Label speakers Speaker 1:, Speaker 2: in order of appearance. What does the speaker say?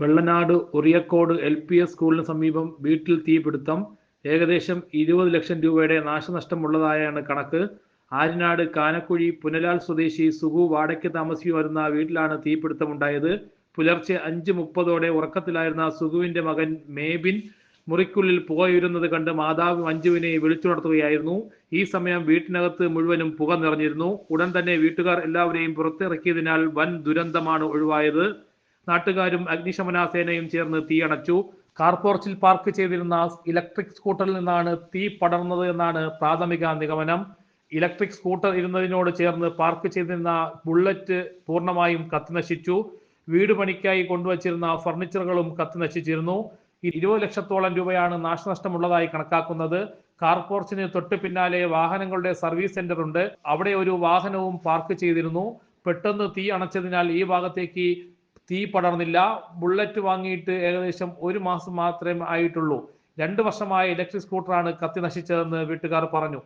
Speaker 1: Vellanad Uriyakode L P S സ്കൂളിന് സമീപം വീട്ടിൽ തീപിടുത്തം. ഏകദേശം ഇരുപത് ലക്ഷം രൂപയുടെ നാശനഷ്ടമുള്ളതായാണ് കണക്ക്. ആര്യനാട് കാനക്കുഴി പുനലാൽ സ്വദേശി സുഗു വാടയ്ക്ക് താമസിച്ചു വരുന്ന വീട്ടിലാണ് തീപിടുത്തമുണ്ടായത്. പുലർച്ചെ അഞ്ച് മുപ്പതോടെ ഉറക്കത്തിലായിരുന്ന സുഗുവിന്റെ മകൻ മേബിൻ മുറിക്കുള്ളിൽ പുകയുരുന്നത് കണ്ട് മാതാവ് മഞ്ജുവിനെ വിളിച്ചുണർത്തുകയായിരുന്നു. ഈ സമയം വീട്ടിനകത്ത് മുഴുവനും പുക നിറഞ്ഞിരുന്നു. ഉടൻ തന്നെ വീട്ടുകാർ എല്ലാവരെയും പുറത്തിറക്കിയതിനാൽ വൻ ദുരന്തമാണ് ഒഴിവായത്. നാട്ടുകാരും അഗ്നിശമന സേനയും ചേർന്ന് തീയണച്ചു കാർപോർച്ചിൽ പാർക്ക് ചെയ്തിരുന്ന ഇലക്ട്രിക് സ്കൂട്ടറിൽ നിന്നാണ് തീ പടർന്നത് എന്നാണ് പ്രാഥമിക നിഗമനം. ഇലക്ട്രിക് സ്കൂട്ടർ ഇരുന്നതിനോട് ചേർന്ന് പാർക്ക് ചെയ്തിരുന്ന ബുള്ളറ്റ് പൂർണമായും കത്തിനശിച്ചു. വീട് പണിക്കായി കൊണ്ടുവച്ചിരുന്ന ഫർണിച്ചറുകളും കത്തിനശിച്ചിരുന്നു. ഇരുപത് ലക്ഷത്തോളം രൂപയാണ് നാശനഷ്ടമുള്ളതായി കണക്കാക്കുന്നത്. കാർപോർച്ചിന് തൊട്ട് പിന്നാലെ വാഹനങ്ങളുടെ സർവീസ് സെന്റർ ഉണ്ട്. അവിടെ ഒരു വാഹനവും പാർക്ക് ചെയ്തിരുന്നു. പെട്ടെന്ന് തീ അണച്ചതിനാൽ ഈ ഭാഗത്തേക്ക് തീ പടർന്നില്ല. ബുള്ളറ്റ് വാങ്ങിയിട്ട് ഏകദേശം ഒരു മാസം മാത്രമേ ആയിട്ടുള്ളൂ. രണ്ട് വർഷമായ ഇലക്ട്രിക് സ്കൂട്ടറാണ് കത്തി നശിച്ചതെന്ന് വീട്ടുകാർ പറഞ്ഞു.